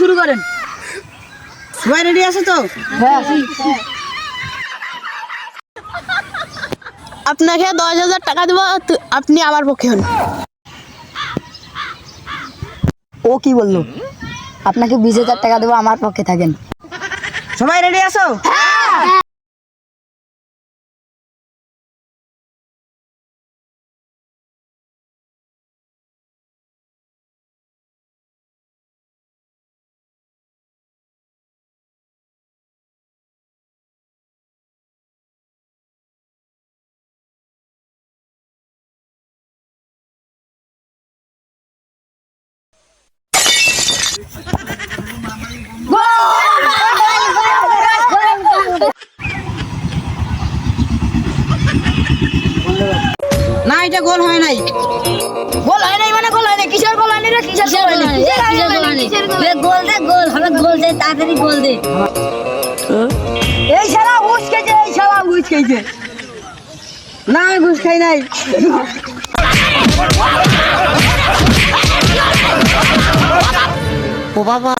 শুরু করেন সবাই রেডি আছে তো হ্যাঁ আপনাকে দশ হাজার টাকা দেবো আপনি আমার পক্ষে হন। ও কি বলল? আপনাকে বিশ হাজার টাকা দেবো আমার পক্ষে থাকেন। সবাই রেডি আছো? না এটা গোল হয় নাই। গোল হয় নাই মানে গোল হয় নাই? কিসের গোল হয় নাই কিসের গোল হয় নাই? কিসের গোল হয় নাই? গোল দে গোল হবে গোল দে তাড়াতাড়ি গোল দে। এই শালা উস খেয়েছে এই শালা উস খেয়েছে। না আমি ঘুষ খাই নাই। বাবা।